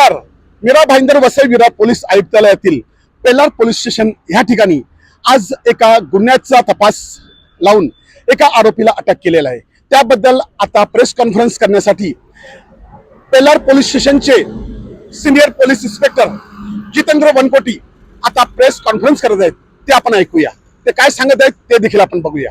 नमस्कार. मीरा भाईंदर वसई विरा पोलीस आयुक्तालयातील Pelhar police station ह्या ठिकाणी आज एका गुन्ह्याचा तपास लावून एका आरोपीला अटक केलेला आहे. त्याबद्दल आता प्रेस कॉन्फरन्स करण्यासाठी पेलार पोलीस स्टेशनचे senior police inspector Jitendra Vankoti आता प्रेस कॉन्फरन्स करत आहेत. ते आपण ऐकूया. ते काय सांगत आहेत ते देखील आपण बघूया.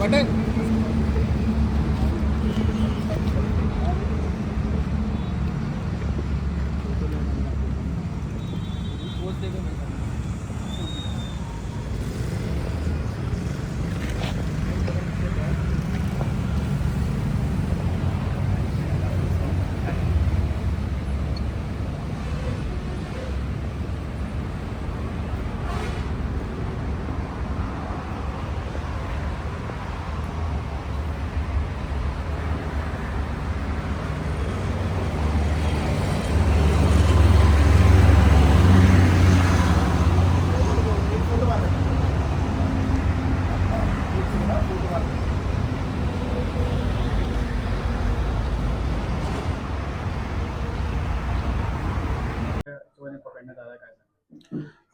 पटन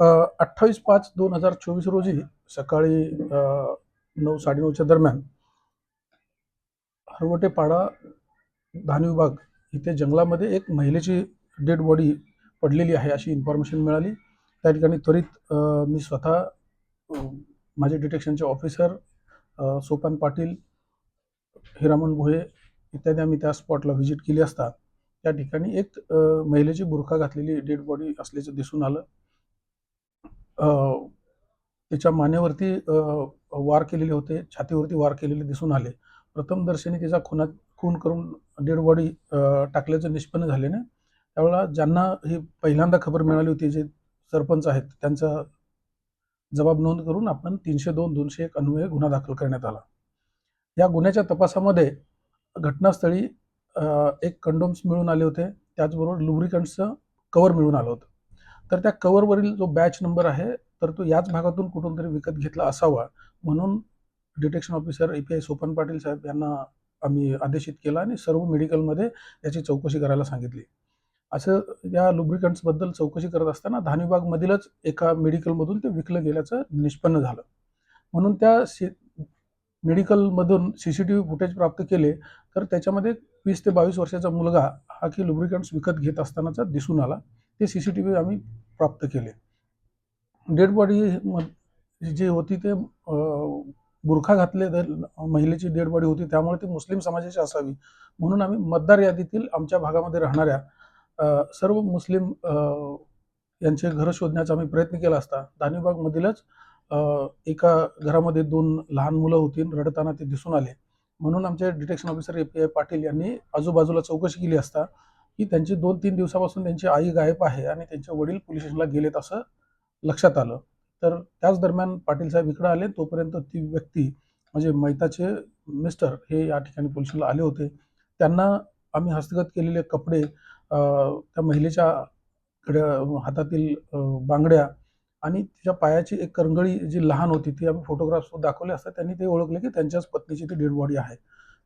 अठ्ठावीस पाच दोन हजार चोवीस रोजी सकाळी नऊ साडेनऊच्या दरम्यान हरवटेपाडा धान विभाग इथे जंगलामध्ये एक महिलेची डेड बॉडी पडलेली आहे अशी इन्फॉर्मेशन मिळाली. त्या ठिकाणी त्वरित मी स्वतः माझे डिटेक्शनचे ऑफिसर सोपान पाटील हिरामन भोये इत्यादी आम्ही त्या स्पॉटला व्हिजिट केली असता. त्या ठिकाणी एक महिलेची बुरखा घातलेली डेड बॉडी असल्याचं दिसून आलं. तिच्या मानेवरती वार केलेले होते छातीवरती वार केलेले दिसून आले. प्रथमदर्शनी तिचा खुनात खून करून डेड बॉडी टाकल्याचं निष्पन्न झाल्याने त्यावेळेला ज्यांना ही पहिल्यांदा खबर मिळाली होती जे सरपंच आहेत त्यांचा जबाब नोंद करून आपण तीनशे दोन दोनशे एक अन्वये गुन्हा दाखल करण्यात आला. या गुन्ह्याच्या तपासामध्ये घटनास्थळी एक कंडोम्स मिळून आले होते. त्याचबरोबर लुब्रिकंट्सचं कवर मिळून आलं होतं. तर त्या कवरवरील जो बॅच नंबर आहे तर तो याच भागातून कुठून तरी विकत घेतला असावा म्हणून detection officer A P I Sopan Patil साहेब यांना आम्ही आदेशित केला आणि सर्व मेडिकलमध्ये याची चौकशी करायला सांगितली. असं या लुब्रिकंट्सबद्दल चौकशी करत असताना धानविभागमधीलच एका मेडिकलमधून ते विकलं गेल्याचं निष्पन्न झालं. म्हणून त्या सी मेडिकलमधून C C T V footage प्राप्त केले तर त्याच्यामध्ये वीस ते बावीस वर्षाचा मुलगा हा की लुब्रिकंट्स विकत घेत असतानाचा दिसून आला. ते सी सी टी व्ही आम्ही प्राप्त केले. डेड बॉडी जी होती ते बुरखा घातले महिलेची डेड बॉडी होती. त्यामुळे ती मुस्लिम समाजाची असावी. म्हणून आम्ही मतदार यादीतील आमच्या भागामध्ये राहणाऱ्या अं, सर्व मुस्लिम अं, यांचे घर शोधण्याचा आम्ही प्रयत्न केला असता. दानिबागमधीलच अं, एका घरामध्ये दोन लहान मुलं होती रडताना ते दिसून आले. म्हणून आमचे detection officer A P I Patil यांनी आजूबाजूला चौकशी केली असता. की त्यांची दोन तीन दिवसापासून त्यांची आई गायब आहे आणि त्यांचे वडील पोलीस स्टेशनला गेलेत असं लक्षात आलं. तर त्याच दरम्यान पाटील साहेब इकडे आले. तोपर्यंत ती व्यक्ती म्हणजे मैताचे मिस्टर हे या ठिकाणी पोलिसला आले होते. त्यांना आम्ही हस्तगत केलेले कपडे त्या महिलेच्या हातातील बांगड्या आणि तिच्या पायाची एक करंगळी जी लहान होती ती आम्ही फोटोग्राफ्स दाखवले असतात त्यांनी ते ओळखले की त्यांच्याच पत्नीची ती डेड बॉडी आहे.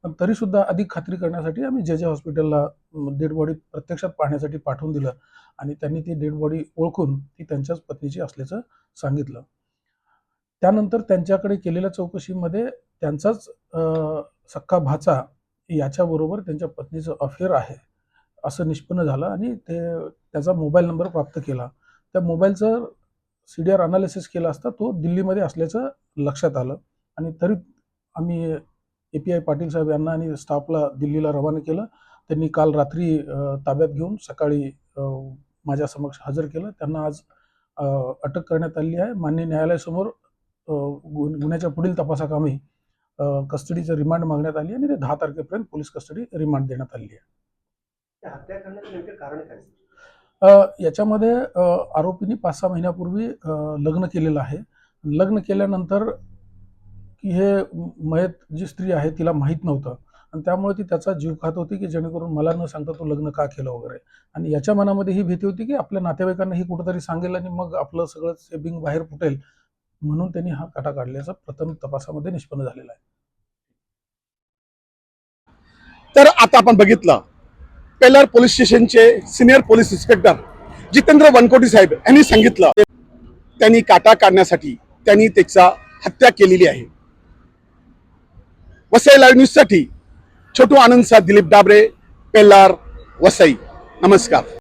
पण तरी सुद्धा अधिक खात्री करण्यासाठी आम्ही जे जे हॉस्पिटलला डेड बॉडी प्रत्यक्षात पाहण्यासाठी पाठवून दिलं आणि त्यांनी ती डेड बॉडी ओळखून ती त्यांच्याच पत्नीची असल्याचं सांगितलं. त्यानंतर त्यांच्याकडे केलेल्या चौकशीमध्ये त्यांचाच सक्का भाचा याच्याबरोबर त्यांच्या पत्नीचं अफेअर आहे असं निष्पन्न झालं आणि ते त्याचा मोबाईल नंबर प्राप्त केला. त्या मोबाईलचं सी डी आर अनालिसिस केला असता तो दिल्लीमध्ये असल्याचं लक्षात आलं आणि तरी आम्ही ए पी आय पाटील साहेब यांना आणि स्टाफला दिल्लीला रवाना केलं. त्यांनी काल रात्री ताब्यात घेऊन सकाळी माझ्या समक्ष हजर केलं. त्यांना आज अटक करण्यात आली आहे. मान्य न्यायालयासमोर गुन्ह्याच्या पुढील तपासाकामी कस्टडीचं रिमांड मागण्यात आली आणि ते दहा तारखेपर्यंत पोलीस कस्टडी रिमांड देण्यात आली आहे. याच्यामध्ये आरोपींनी पाच सहा महिन्यापूर्वी लग्न केलेलं आहे. लग्न केल्यानंतर की हे मयत जी स्त्री आहे तिला माहीत नव्हतं. आणि त्यामुळे ती त्याचा जीव खात होती की जेणेकरून मला न सांगता तू लग्न का केलं वगैरे. आणि याच्या मनामध्ये ही भीती होती की आपल्या नातेवाईकांना ही कुठेतरी सांगेल आणि मग आपलं सगळं सेबिंग बाहेर फुटेल. म्हणून त्यांनी हा काटा काढल्याचं प्रथम तपासामध्ये निष्पन्न झालेला आहे. तर आता आपण बघितलं पेलार पोलीस स्टेशनचे senior police inspector Jitendra Vankoti साहेब यांनी सांगितलं त्यांनी काटा काढण्यासाठी त्यांनी त्याचा हत्या केलेली आहे. वसई लाईव्ह न्यूजसाठी छोटू आनंद सा दिलीप डाबरे पेल्लार वसई. नमस्कार.